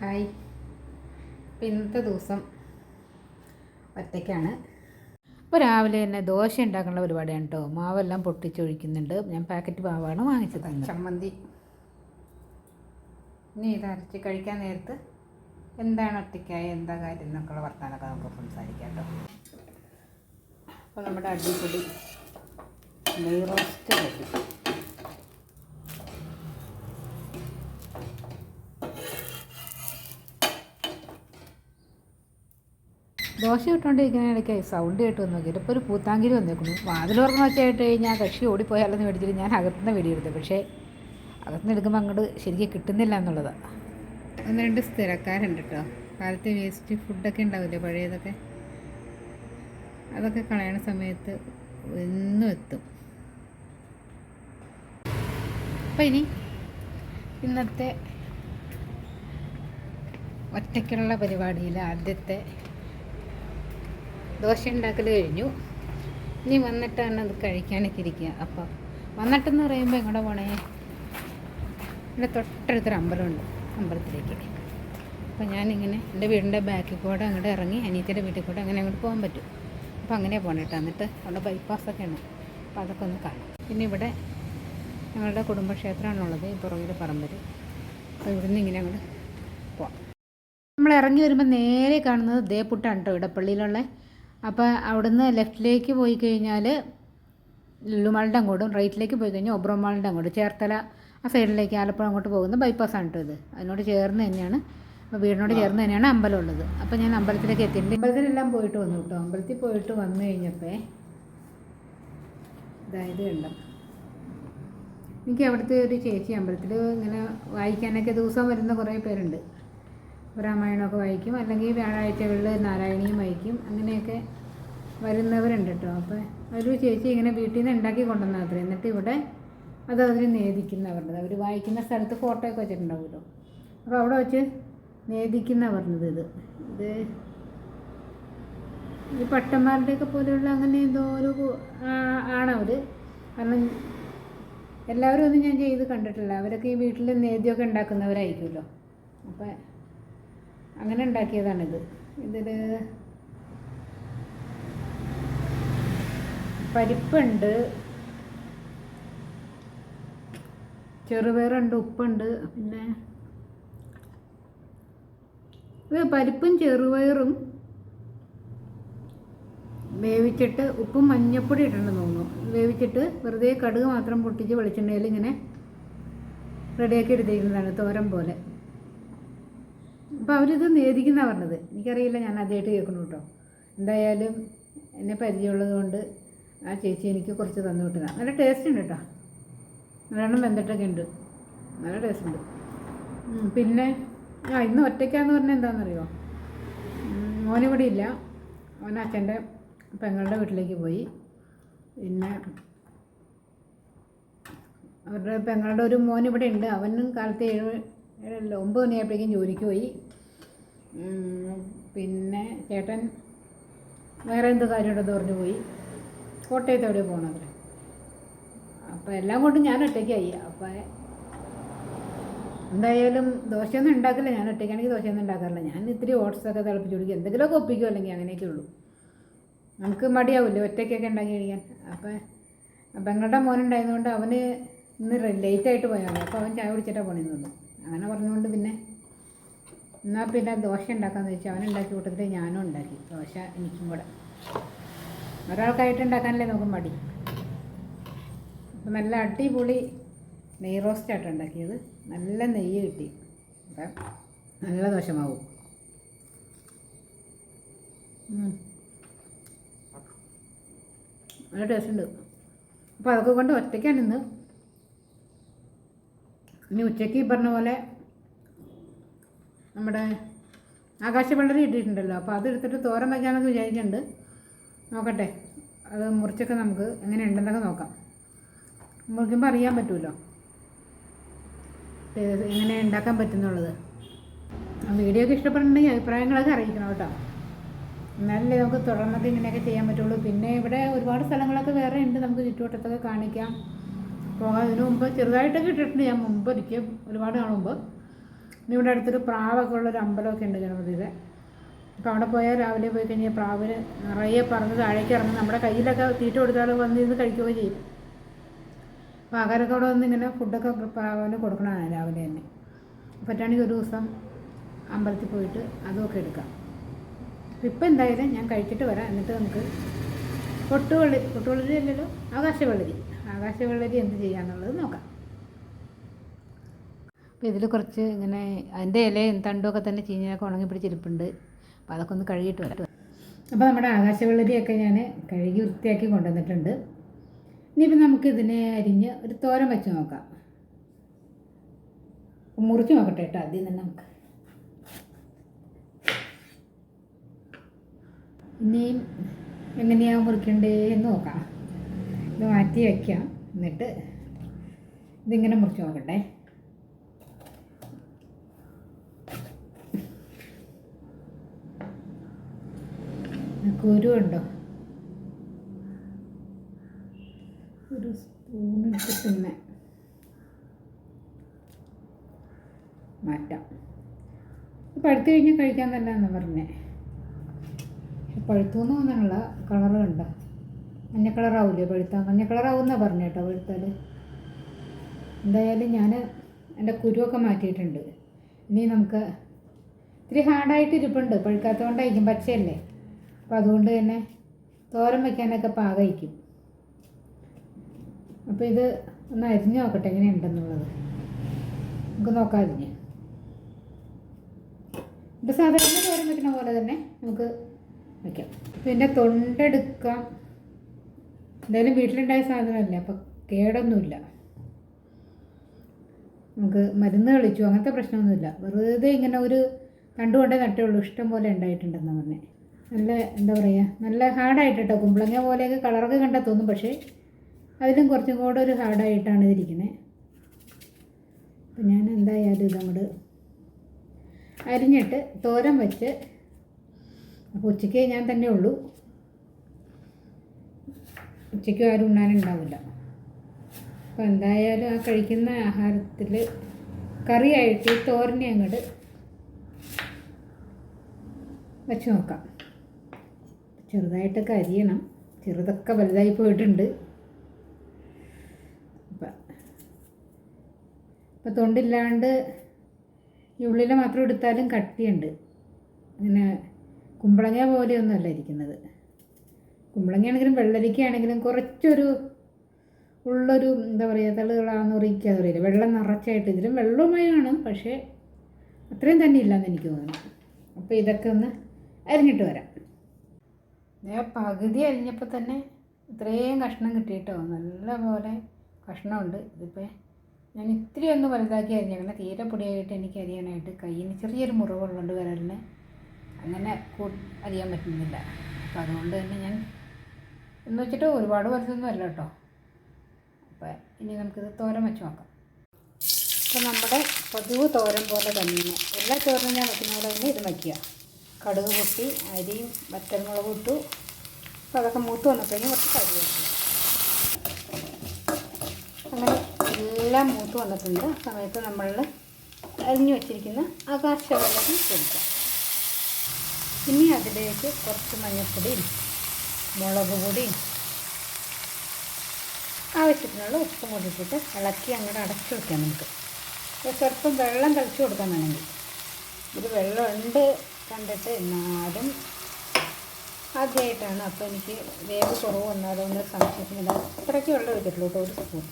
Hi. അപ്പം ഇന്നത്തെ ദിവസം ഒറ്റയ്ക്കാണ്. അപ്പോൾ രാവിലെ തന്നെ ദോശ ഉണ്ടാക്കാനുള്ള പരിപാടിയാണ് കേട്ടോ മാവെല്ലാം പൊട്ടിച്ചൊഴിക്കുന്നുണ്ട്. ഞാൻ പാക്കറ്റ് മാവാണ് വാങ്ങിച്ചത് ചമ്മന്തി. ഇനി ഇത് അരച്ച് കഴിക്കാൻ നേരത്ത് എന്താണ് ഒറ്റയ്ക്കായ എന്താ കാര്യം എന്നൊക്കെയുള്ള വർത്താനൊക്കെ നമുക്ക് സംസാരിക്കാം കേട്ടോ അപ്പോൾ നമ്മുടെ അടിപൊളി നെയ് റോസ്റ്റ് റെഡി. ദോശ ഇട്ടുകൊണ്ടിരിക്കുന്ന ഇടയ്ക്ക് സൗണ്ട് കേട്ട് വന്ന് നോക്കിയിട്ട് ഇപ്പോൾ ഒരു പൂത്താങ്കിരി വന്നേക്കുന്നു. വാതിൽ തുറന്ന് വെച്ചായിട്ട് കഴിഞ്ഞാൽ കക്ഷി ഓടിപ്പോയാലെന്ന് മേടിച്ചിട്ട് ഞാൻ അകത്തുനിന്ന് വെടിയെടുത്തു പക്ഷേ അകത്തുനിന്ന് എടുക്കുമ്പോൾ അങ്ങോട്ട് ശരിക്കും കിട്ടുന്നില്ല എന്നുള്ളതാണ് ഒന്ന് രണ്ട് സ്ഥിരക്കാരുണ്ട് കേട്ടോ കാലത്തെ വേസ്റ്റ് ഫുഡൊക്കെ ഉണ്ടാവില്ലേ പഴയതൊക്കെ? അതൊക്കെ കളയണ സമയത്ത് എന്നും എത്തും. അപ്പം ഇനി ഇന്നത്തെ ഒറ്റയ്ക്കുള്ള പരിപാടിയിൽ ആദ്യത്തെ ദോശ ഉണ്ടാക്കൽ കഴിഞ്ഞു. ഇനി വന്നിട്ടാണ് അത് കഴിക്കാനൊക്കെ ഇരിക്കുക. അപ്പോൾ വന്നിട്ടെന്ന് പറയുമ്പോൾ എങ്ങോട്ട് പോണേ? എന്റെ തൊട്ടടുത്തൊരു അമ്പലമുണ്ട്. അമ്പലത്തിലേക്ക്. അപ്പോൾ ഞാനിങ്ങനെ എന്റെ വീടിന്റെ ബാക്കിൽ കൂടെ അങ്ങോട്ട് ഇറങ്ങി അനിയത്തിന്റെ വീട്ടിൽ കൂടെ അങ്ങനെ അങ്ങോട്ട് പോകാൻ പറ്റും. അപ്പോൾ അങ്ങനെ പോകണം കേട്ടോ എന്നിട്ട് അവിടെ ബൈപ്പാസൊക്കെ ഉണ്ട്. അപ്പോൾ അതൊക്കെ ഒന്ന് കാണാം. പിന്നെ ഇവിടെ ഞങ്ങളുടെ കുടുംബക്ഷേത്രമാണുള്ളത്. ഈ പുറകിൽ പറമ്പിൽ അപ്പോൾ ഇവിടുന്ന് ഇങ്ങനെ അങ്ങോട്ട് പോവാം. നമ്മൾ ഇറങ്ങി വരുമ്പോൾ നേരെ കാണുന്നത് ദേപ്പുട്ടാണ് കേട്ടോ ഇടപ്പള്ളിയിലുള്ള അപ്പോൾ അവിടുന്ന് ലെഫ്റ്റിലേക്ക് പോയി കഴിഞ്ഞാൽ ലുമാളുടെ അങ്ങോട്ടും റൈറ്റിലേക്ക് പോയി കഴിഞ്ഞാൽ ഒബ്രോമാളുടെ അങ്ങോട്ടും ചേർത്തല ആ സൈഡിലേക്ക് ആലപ്പുഴ അങ്ങോട്ട് പോകുന്ന ബൈപ്പാസാണ് ഇത്. അതിനോട് ചേർന്ന് തന്നെയാണ്. അപ്പോൾ വീടിനോട് ചേർന്ന് തന്നെയാണ് അമ്പലം ഉള്ളത്. അപ്പോൾ ഞാൻ അമ്പലത്തിലേക്ക് എത്തിയിട്ടുണ്ട്. അമ്പലത്തിലെല്ലാം പോയിട്ട് വന്നു കേട്ടോ അമ്പലത്തിൽ പോയിട്ട് വന്നു കഴിഞ്ഞപ്പോൾ ഇതായത് വെള്ളം എനിക്ക് അവിടുത്തെ ഒരു ചേച്ചി അമ്പലത്തിൽ ഇങ്ങനെ വായിക്കാനൊക്കെ ദിവസം വരുന്ന കുറേ പേരുണ്ട്. രാമായണമൊക്കെ വായിക്കും. അല്ലെങ്കിൽ വ്യാഴാഴ്ചകളിൽ നാരായണിയും വായിക്കും. അങ്ങനെയൊക്കെ വരുന്നവരുണ്ട് കേട്ടോ അപ്പോൾ ഒരു ചേച്ചി ഇങ്ങനെ വീട്ടിൽ നിന്ന് ഉണ്ടാക്കി കൊണ്ടുവന്നാൽ അത്രേ. എന്നിട്ട് ഇവിടെ അത് അവർ നേദിക്കുന്നവരുടെ അവർ വായിക്കുന്ന സ്ഥലത്ത് ഫോട്ടോയൊക്കെ വെച്ചിട്ടുണ്ടാവുമല്ലോ. അപ്പോൾ അവിടെ വെച്ച് നേദിക്കുന്ന പറഞ്ഞത് ഇത്. ഇത് ഈ പട്ടന്മാരുടെയൊക്കെ പോലെയുള്ള അങ്ങനെ എന്തോ ഒരു ആണവർ കാരണം എല്ലാവരും ഒന്നും ഞാൻ ചെയ്ത് കണ്ടിട്ടില്ല. അവരൊക്കെ ഈ വീട്ടിൽ നേദ്യമൊക്കെ ഉണ്ടാക്കുന്നവരായിരിക്കുമല്ലോ. അപ്പോൾ അങ്ങനെ ഉണ്ടാക്കിയതാണിത്. ഇതിൽ പരിപ്പുണ്ട്. ചെറുപയറുണ്ട് ഉപ്പുണ്ട് പിന്നെ ഇത് പരിപ്പും ചെറുപയറും വേവിച്ചിട്ട് ഉപ്പും മഞ്ഞപ്പൊടി ഇട്ടിട്ടുണ്ടെന്ന് തോന്നുന്നു. വേവിച്ചിട്ട് വെറുതെ കടുക് മാത്രം പൊട്ടിച്ച് വെളിച്ചെണ്ണയിൽ ഇങ്ങനെ റെഡിയാക്കി എടുത്തിരിക്കുന്നതാണ് തോരൻ പോലെ. അപ്പോൾ അവരിത് നേദിക്കുന്ന പറഞ്ഞത്. എനിക്കറിയില്ല ഞാൻ ആദ്യമായിട്ട് കേൾക്കുന്നു കേട്ടോ. എന്തായാലും എന്നെ പരിചയമുള്ളത് കൊണ്ട് ആ ചേച്ചി എനിക്ക് കുറച്ച് തന്നു വിട്ടതാണ് നല്ല ടേസ്റ്റ് ഉണ്ട് കേട്ടോ. നല്ലോണം വെന്തിട്ടൊക്കെ ഉണ്ട്. നല്ല ടേസ്റ്റ് ഉണ്ട്. പിന്നെ ആ ഇന്ന് ഒറ്റയ്ക്കാന്ന് പറഞ്ഞാൽ എന്താണെന്നറിയോ മോനിവിടെ ഇല്ല. മോൻ അച്ഛന്റെ പെങ്ങളുടെ വീട്ടിലേക്ക് പോയി. പിന്നെ അവരുടെ പെങ്ങളുടെ ഒരു മോൻ ഇവിടെ ഉണ്ട്. അവനും കാലത്ത് ഏഴ് ഏഴല്ല ഒമ്പത് മണിയായപ്പോഴേക്കും ജോലിക്ക് പോയി. പിന്നെ ചേട്ടൻ വേറെ എന്തോ കാര്യമുണ്ടെന്ന് പറഞ്ഞു പോയി. കോട്ടയത്ത് എവിടെ പോകണത് അപ്പോൾ എല്ലാം കൊണ്ടും ഞാൻ ഒറ്റയ്ക്കായി. അപ്പോൾ എന്തായാലും ദോശയൊന്നും ഉണ്ടാക്കില്ല. ഞാൻ ഒറ്റയ്ക്കാണെങ്കിൽ ദോശയൊന്നും ഉണ്ടാക്കാറില്ല. ഞാൻ ഇത്തിരി ഓട്സൊക്കെ തിളപ്പിച്ച് കൊടുക്കുക എന്തെങ്കിലുമൊക്കെ ഒപ്പിക്കും അല്ലെങ്കിൽ അങ്ങനെയൊക്കെ ഉള്ളൂ. നമുക്ക് മടിയാവില്ലേ? ഒറ്റയ്ക്കൊക്കെ ഉണ്ടാക്കി കഴിക്കാൻ. അപ്പോൾ പെങ്ങളുടെ മോനുണ്ടായതുകൊണ്ട് അവന് ഇന്ന് ലേറ്റായിട്ട് പോയാൽ മതി അപ്പോൾ അവൻ ചായ കുടിച്ചിട്ടാണ് പോണെന്നുള്ളൂ അങ്ങനെ പറഞ്ഞുകൊണ്ട് പിന്നെ എന്നാൽ പിന്നെ ദോശ ഉണ്ടാക്കാമെന്ന് വെച്ചാൽ അവൻ ഉണ്ടാക്കി കൂട്ടത്തിൽ ഞാനും ഉണ്ടാക്കി. ദോശ എനിക്കും കൂടെ. ഒരാൾക്കായിട്ട് ഉണ്ടാക്കാനല്ലേ നോക്കും മടി? അപ്പം നല്ല അടിപൊളി നെയ് റോസ്റ്റായിട്ട് ഉണ്ടാക്കിയത്. നല്ല നെയ്യ് കിട്ടി. അപ്പം നല്ല ദോശമാവും. നല്ല ടേസ്റ്റ് ഉണ്ട്. അപ്പോൾ അതൊക്കെ കൊണ്ട് ഒറ്റയ്ക്കാണ് ഇന്ന്. ഇനി ഉച്ചയ്ക്ക് പറഞ്ഞ പോലെ നമ്മുടെ ആകാശ വെള്ളരി ഇട്ടിട്ടുണ്ടല്ലോ. അപ്പോൾ അത് എടുത്തിട്ട് തോരൻ വയ്ക്കാമെന്നൊക്കെ വിചാരിക്കുന്നുണ്ട് നോക്കട്ടെ. അത് മുറിച്ചൊക്കെ നമുക്ക് എങ്ങനെ ഉണ്ടെന്നൊക്കെ നോക്കാം. മുറിക്കുമ്പോൾ അറിയാൻ പറ്റുമല്ലോ എങ്ങനെ ഉണ്ടാക്കാൻ പറ്റുന്നുള്ളത്? വീഡിയോ ഒക്കെ ഇഷ്ടപ്പെട്ടിട്ടുണ്ടെങ്കിൽ അഭിപ്രായങ്ങളൊക്കെ അറിയിക്കണം കേട്ടോ. എന്നാലല്ലേ നമുക്ക് തുടർന്നൊക്കെ ഇങ്ങനെയൊക്കെ ചെയ്യാൻ പറ്റുള്ളൂ. പിന്നെ ഇവിടെ ഒരുപാട് സ്ഥലങ്ങളൊക്കെ വേറെ ഉണ്ട്. നമുക്ക് ചുറ്റുവട്ടത്തൊക്കെ കാണിക്കാം. പോകാൻ ഇതിനു മുമ്പ് ചെറുതായിട്ടൊക്കെ ഇട്ടിട്ടുണ്ട്. ഞാൻ മുമ്പ് ഒരിക്കൽ ഒരുപാട് നാൾ മുമ്പ്. ഇനി ഇവിടെ അടുത്തൊരു പ്രാവൊക്കെ ഉള്ളൊരു അമ്പലമൊക്കെ ഉണ്ട് ഗണപതിയുടെ. അപ്പോൾ അവിടെ പോയാൽ രാവിലെ പോയി കഴിഞ്ഞാൽ പ്രാവിന് നിറയെ പറന്ന് താഴേക്ക് ഇറങ്ങി നമ്മുടെ കയ്യിലൊക്കെ തീറ്റ കൊടുത്താൽ വന്നിരുന്ന് കഴിക്കുകയും ചെയ്യും. അപ്പോൾ ആഹാരമൊക്കെ അവിടെ വന്ന് ഇങ്ങനെ ഫുഡൊക്കെ പ്രാവിന് കൊടുക്കണതാണ് രാവിലെ തന്നെ. പറ്റുകയാണെങ്കിൽ ഒരു ദിവസം അമ്പലത്തിൽ പോയിട്ട് അതുമൊക്കെ എടുക്കാം. ഇപ്പം എന്തായാലും ഞാൻ കഴിച്ചിട്ട് വരാം. എന്നിട്ട് നമുക്ക് പൊട്ടുവള്ളി പൊട്ടുവെള്ളരി അല്ലല്ലോ ആകാശവെള്ളരി ആകാശവെള്ളരി എന്ത് ചെയ്യാന്നുള്ളത് നോക്കാം. അപ്പോൾ ഇതിൽ കുറച്ച് ഇങ്ങനെ അതിന്റെ ഇലയും തണ്ടുമൊക്കെ തന്നെ ചീഞ്ഞൊക്കെ ഉണങ്ങി പിടിച്ചിരിപ്പുണ്ട് അപ്പോൾ അതൊക്കെ ഒന്ന് കഴുകിയിട്ട് വരാം. അപ്പോൾ നമ്മുടെ ആകാശവെള്ളരിയൊക്കെ ഞാൻ കഴുകി വൃത്തിയാക്കി കൊണ്ടുവന്നിട്ടുണ്ട്. ഇനിയിപ്പോൾ നമുക്ക് ഇതിനെ അരിഞ്ഞ് ഒരു തോരൻ വെച്ച് നോക്കാം. മുറിച്ച് നോക്കട്ടെ കേട്ടോ ആദ്യം തന്നെ നമുക്ക്. ഇനിയും എങ്ങനെയാണ് മുറിക്കണ്ടേ എന്ന് നോക്കാം. ഇത് മാറ്റി വയ്ക്കാം എന്നിട്ട് ഇതിങ്ങനെ മുറിച്ച് നോക്കട്ടെ. കുരുണ്ടോ ഒരു സ്പൂൺ എടുത്ത് പിന്നെ മാറ്റാം. പഴുത്ത് കഴിഞ്ഞാൽ കഴിക്കാൻ തന്നെ എന്ന് പറഞ്ഞേ. പഴുത്തു എന്ന് പറഞ്ഞുള്ള കളർ കണ്ടോ? മഞ്ഞ കളറാവില്ലേ പഴുത്താൽ മഞ്ഞ കളറാവുമെന്നാണ് പറഞ്ഞു കേട്ടോ പഴുത്താൽ എന്തായാലും ഞാൻ എന്റെ കുരുവൊക്കെ മാറ്റിയിട്ടുണ്ട്. ഇനി നമുക്ക് ഇത്തിരി ഹാർഡായിട്ട് ഇരിപ്പുണ്ട്. പഴുക്കാത്തതുകൊണ്ടായിരിക്കും പച്ചയല്ലേ? അപ്പോൾ അതുകൊണ്ട് തന്നെ തോരൻ വയ്ക്കാനൊക്കെ പാകയിക്കും അപ്പോൾ ഇത് ഒന്ന് അരിഞ്ഞ് നോക്കട്ടെ എങ്ങനെയുണ്ടെന്നുള്ളത് നമുക്ക് നോക്കാം അരിഞ്ഞ് ഇപ്പോൾ സാധാരണ തോരൻ വയ്ക്കുന്ന പോലെ തന്നെ നമുക്ക് വയ്ക്കാം പിന്നെ തൊണ്ടെടുക്കാം. എന്തായാലും വീട്ടിലുണ്ടായ സാധനമല്ല? അപ്പം കേടൊന്നുമില്ല. നമുക്ക് മരുന്ന് കളിച്ചു. അങ്ങനത്തെ പ്രശ്നമൊന്നുമില്ല. വെറുതെ ഇങ്ങനെ ഒരു കണ്ടുകൊണ്ടേ നട്ടേ ഉള്ളൂ. ഇഷ്ടം പോലെ ഉണ്ടായിട്ടുണ്ടെന്ന് പറഞ്ഞേ. നല്ല എന്താ പറയുക നല്ല ഹാർഡായിട്ട് കേട്ടോ കുമ്പളങ്ങ പോലെയൊക്കെ കളറൊക്കെ കണ്ടാൽ തോന്നും. പക്ഷേ അതിലും കുറച്ചും കൂടെ ഒരു ഹാർഡായിട്ടാണ് ഇതിരിക്കുന്നത് അപ്പം ഞാൻ എന്തായാലും ഇതങ്ങോട് അരിഞ്ഞിട്ട് തോരൻ വെച്ച് അപ്പോൾ ഉച്ചയ്ക്ക് ഞാൻ തന്നെ ഉള്ളൂ. ഉച്ചയ്ക്ക് ആരും ഉണ്ണാനുണ്ടാവില്ല അപ്പോൾ എന്തായാലും ആ കഴിക്കുന്ന ആഹാരത്തിൽ കറിയായിട്ട് ഈ തോരനെ അങ്ങോട്ട് വെച്ച് നോക്കാം. ചെറുതായിട്ടൊക്കെ അരിയണം ചെറുതൊക്കെ വലുതായി പോയിട്ടുണ്ട്. അപ്പം ഇപ്പം തൊണ്ടില്ലാണ്ട് ഈ ഉള്ളിലെ മാത്രം എടുത്താലും കട്ടിയുണ്ട്. ഇങ്ങനെ കുമ്പളങ്ങ പോലെയൊന്നുമല്ല ഇരിക്കുന്നത്. കുമ്പളങ്ങയാണെങ്കിലും വെള്ളരിക്കയാണെങ്കിലും കുറച്ചൊരു ഉള്ളൊരു എന്താ പറയുക തളുകളാന്ന് അത് പറയില്ല? വെള്ളം നിറച്ചായിട്ട്. ഇതിലും വെള്ളമയമാണ് പക്ഷേ അത്രയും തന്നെ ഇല്ലയെന്ന് എനിക്ക് തോന്നുന്നു. അപ്പോൾ ഇതൊക്കെ ഒന്ന് അരിഞ്ഞിട്ട് വരാം. ഞാൻ പകുതി അരിഞ്ഞപ്പോൾ തന്നെ ഇത്രയും കഷ്ണം കിട്ടിയിട്ടോ? നല്ലപോലെ കഷ്ണമുണ്ട്. ഇതിപ്പോൾ ഞാൻ ഇത്തിരി ഒന്ന് വലുതാക്കി അരിഞ്ഞേക്കണം. തീരെ പൊടിയായിട്ട് എനിക്ക് അരിയാനായിട്ട് കയ്യിന് ചെറിയൊരു മുറിവുള്ളതുകൊണ്ട് വിരലിന് അങ്ങനെ അരിയാൻ പറ്റുന്നില്ല. അപ്പോൾ അതുകൊണ്ട് തന്നെ ഞാൻ എന്ന് വെച്ചിട്ട് ഒരുപാട് വലുതൊന്നും അല്ല കേട്ടോ. അപ്പോൾ ഇനി നമുക്കിത് തോരൻ വെച്ച് നോക്കാം. അപ്പോൾ നമ്മുടെ പതിവ് തോരൻ പോലെ തന്നെ എല്ലാ തോരനും ഞാൻ വെക്കുന്ന പോലെ തന്നെ ഇത് വയ്ക്കുക കടുക് പൊട്ടി അരിയും വറ്റൽമുളക് ഇട്ടു. അപ്പോൾ അതൊക്കെ മൂത്ത് വന്നപ്പോഴേക്കും കുറച്ച് കറിവേപ്പില അങ്ങനെ എല്ലാം മൂത്ത് വന്നിട്ടുണ്ട്. ആ സമയത്ത് നമ്മൾ അരിഞ്ഞു വെച്ചിരിക്കുന്ന ആകാശവെള്ളത്തിൽ കൊടുക്കുക. ഇനി അതിലേക്ക് കുറച്ച് മഞ്ഞൾപ്പൊടിയും മുളക് പൊടിയും ആവശ്യത്തിനുള്ള ഉപ്പും കൂടി ഇട്ടിട്ട് ഇളക്കി അങ്ങോട്ട് അടച്ചു വെക്കാം നമുക്ക്. സ്വല്പം വെള്ളം തളിച്ചു കൊടുക്കാൻ വേണമെങ്കിൽ. ഇത് വെള്ളമുണ്ട് കണ്ടിട്ട് എന്നാലും ആദ്യമായിട്ടാണ് അപ്പോൾ എനിക്ക് വേവ് കുറവ് വന്നതുകൊണ്ട് സംശയിക്കുന്നില്ല. അത്രയ്ക്ക് വെള്ളം ഒഴിച്ചിട്ടുള്ളൂ കേട്ടോ ഒരു സ്പൂൺ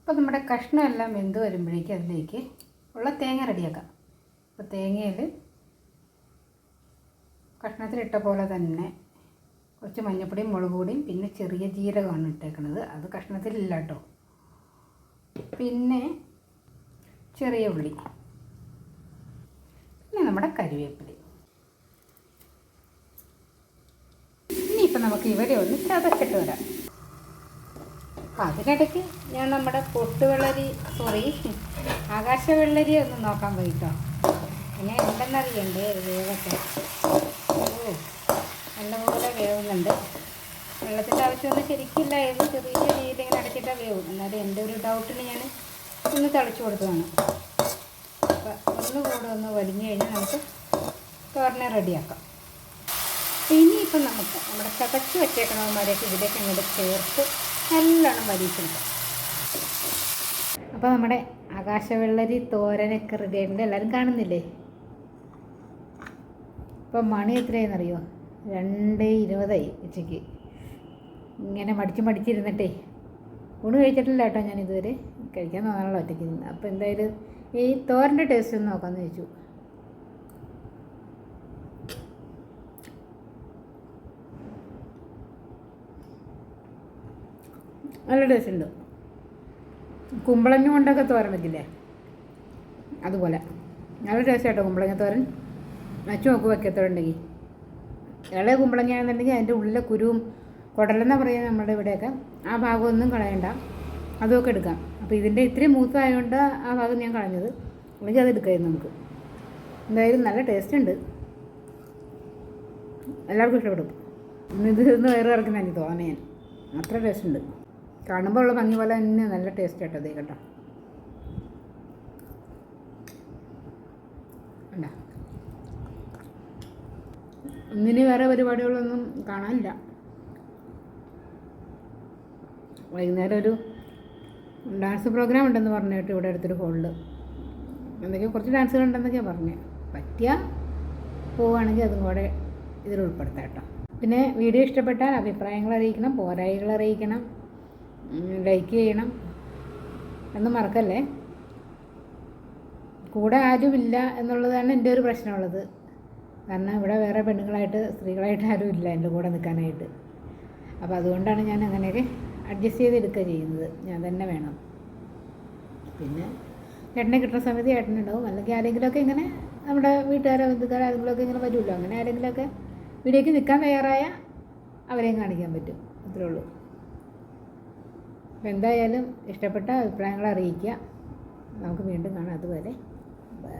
അപ്പോൾ നമ്മുടെ കഷ്ണമെല്ലാം വെന്ത് വരുമ്പോഴേക്കും അതിലേക്ക് ഉള്ള തേങ്ങ റെഡിയാക്കാം. അപ്പോൾ തേങ്ങയിൽ കഷ്ണത്തിലിട്ട പോലെ തന്നെ കുറച്ച് മഞ്ഞപ്പൊടിയും മുളക് പൊടിയും പിന്നെ ചെറിയ ജീരകമാണ് ഇട്ടേക്കുന്നത് അത് കഷ്ണത്തിലില്ല കേട്ടോ. പിന്നെ ചെറിയ ഉള്ളി. പിന്നെ നമ്മുടെ കരിവേപ്പില. ഇനിയിപ്പോൾ നമുക്ക് ഇവരെ ഒന്ന് ചതച്ചിട്ട് വരാം. അതിനിടയ്ക്ക് ഞാൻ നമ്മുടെ പൊട്ടുവെള്ളരി സോറി ആകാശവെള്ളരി ഒന്ന് നോക്കാൻ പോയിട്ടോ. എങ്ങനെ ഉണ്ടെന്നറിയണ്ടേ ഓ നല്ലപോലെ വേവുന്നുണ്ട്. വെള്ളത്തിന്റെ ആവശ്യമൊന്നും ശരിക്കില്ല. ഏത് ചെറിയ രീതിയിൽ ഇങ്ങനെ അടച്ചിട്ടാൽ വേവും. എന്നാലും എന്റെ ഒരു ഡൗട്ടിന് ഞാൻ ഒന്ന് തളിച്ചു കൊടുത്തതാണ്. അപ്പം ഒന്ന് കൂടെ ഒന്ന് വലിഞ്ഞു കഴിഞ്ഞാൽ നമുക്ക് തോരനെ റെഡിയാക്കാം ഇനിയിപ്പം നമുക്ക് നമ്മുടെ ചതച്ച് വെച്ചേക്കണവന്മാരേക്ക് ഇതിലേക്ക് അങ്ങോട്ട് ചേർത്ത് നല്ലോണം വലിയിട്ടുണ്ട് അപ്പോൾ നമ്മുടെ ആകാശവെള്ളരി തോരനൊക്കെ റെഡി ആയിട്ടുണ്ട്. എല്ലാവരും കാണുന്നില്ലേ? ഇപ്പം മണി എത്രയെന്നറിയോ രണ്ട് ഇരുപതായി ഉച്ചയ്ക്ക്. ഇങ്ങനെ മടിച്ച് മടിച്ചിരുന്നിട്ടേ. ഊണ് കഴിച്ചിട്ടില്ല കേട്ടോ ഞാൻ ഇതുവരെ. കഴിക്കാൻ തോന്നാനുള്ള ഒറ്റയ്ക്ക് നിന്ന്. അപ്പോൾ എന്തായാലും ഈ തോരന്റെ ടേസ്റ്റ് ഒന്ന് നോക്കാമെന്ന് ചോദിച്ചു. നല്ല ടേസ്റ്റ് ഉണ്ട്. കുമ്പളങ്ങ കൊണ്ടൊക്കെ തോരൻ അതുപോലെ. നല്ല ടേസ്റ്റ് കേട്ടോ കുമ്പളങ്ങ തോരൻ. അച്ചു നോക്ക് വെക്കത്തോടുണ്ടെങ്കിൽ ഇളയ കുമ്പളങ്ങയാണെന്നുണ്ടെങ്കിൽ അതിന്റെ ഉള്ളിലെ കുരുവും കുടലെന്ന് പറയുക നമ്മുടെ ഇവിടെയൊക്കെ. ആ ഭാഗമൊന്നും കളയണ്ട. അതൊക്കെ എടുക്കാം. അപ്പോൾ ഇതിന്റെ ഇത്രയും മൂത്തായതുകൊണ്ട് ആ ഭാഗം ഞാൻ കളഞ്ഞത്. അല്ലെങ്കിൽ അത് എടുക്കായിരുന്നു നമുക്ക്. എന്തായാലും നല്ല ടേസ്റ്റ് ഉണ്ട്. എല്ലാവർക്കും ഇഷ്ടപ്പെടും. ഇത് ഇന്ന് വേറെ ഇറക്കുന്ന എനിക്ക് തോന്നേ ഞാൻ അത്ര ടേസ്റ്റ് ഉണ്ട്. കാണുമ്പോൾ ഉള്ള ഭംഗി പോലെ തന്നെ നല്ല ടേസ്റ്റ് കേട്ടോ അതേ കേട്ടോ കണ്ടോ ഇന്നിനി വേറെ പരിപാടികളൊന്നും കാണാനില്ല. വൈകുന്നേരം ഒരു ഡാൻസ് പ്രോഗ്രാം ഉണ്ടെന്ന് പറഞ്ഞു ഇവിടെ അടുത്തൊരു ഹോളിൽ എന്തൊക്കെയോ കുറച്ച് ഡാൻസുകൾ ഉണ്ടെന്നൊക്കെയാണ് പറഞ്ഞത് പറ്റിയാൽ പോവുകയാണെങ്കിൽ അതും കൂടെ ഇതിൽ ഉൾപ്പെടുത്താം കേട്ടോ. പിന്നെ വീഡിയോ ഇഷ്ടപ്പെട്ടാൽ അഭിപ്രായങ്ങൾ അറിയിക്കണം പോരായികൾ അറിയിക്കണം ലൈക്ക് ചെയ്യണം എന്ന് മറക്കല്ലേ? കൂടെ ആരുമില്ല എന്നുള്ളതാണ് എന്റെ ഒരു പ്രശ്നമുള്ളത്. കാരണം ഇവിടെ വേറെ പെണ്ണുങ്ങളായിട്ട് സ്ത്രീകളായിട്ട് ആരും ഇല്ല എന്റെ കൂടെ നിൽക്കാനായിട്ട്. അപ്പോൾ അതുകൊണ്ടാണ് ഞാൻ അങ്ങനെയൊക്കെ അഡ്ജസ്റ്റ് ചെയ്തെടുക്കുക ചെയ്യുന്നത്. ഞാൻ തന്നെ വേണം. പിന്നെ ചേട്ടനെ കിട്ടുന്ന സമയത്ത് ചേട്ടനുണ്ടാവും. അല്ലെങ്കിൽ ആരെങ്കിലുമൊക്കെ ഇങ്ങനെ നമ്മുടെ വീട്ടുകാരോ ബന്ധുക്കാരോ ആരെങ്കിലുമൊക്കെ ഇങ്ങനെ വരുമല്ലോ. അങ്ങനെ ആരെങ്കിലുമൊക്കെ വീടേക്ക് നിൽക്കാൻ തയ്യാറായ അവരെയും കാണിക്കാൻ പറ്റും. അത്രേ ഉള്ളൂ. അപ്പോൾ എന്തായാലും ഇഷ്ടപ്പെട്ട അഭിപ്രായങ്ങൾ അറിയിക്കുക. നമുക്ക് വീണ്ടും കാണാം. അതുവരെ ബൈ.